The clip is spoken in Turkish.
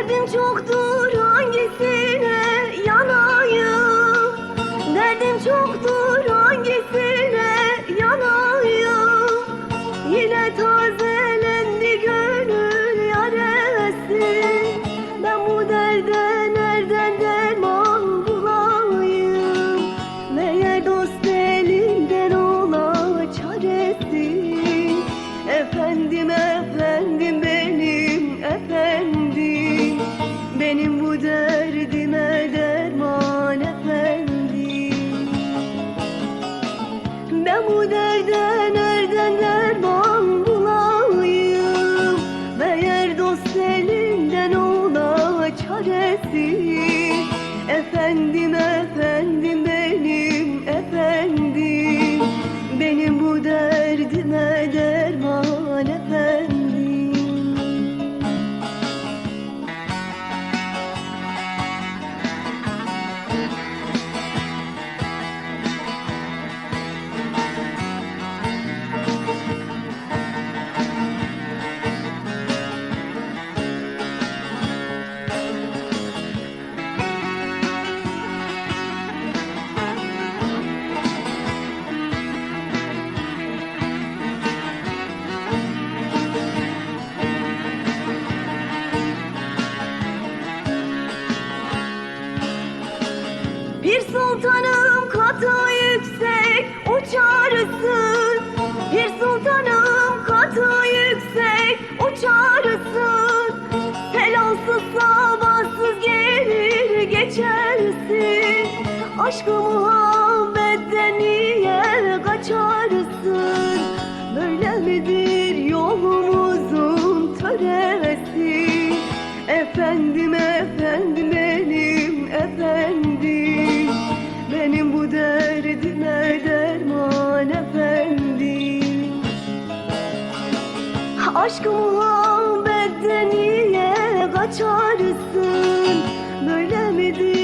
Derdim çoktur hangisine bu derde nereden derman bulayım? Meğer dost elinden ola çaresi. Efendim Bir sultanım katı yüksek uçarsın. Bir sultanım katı yüksek uçarsın. Selamsız sabahsız gelir geçersin. Aşkı muhabbetten niye kaçarsın. Böyle midir yolumuzun töresi? Efendim efendim Aşkı muhabbetten niye kaçarsın? Böyle midir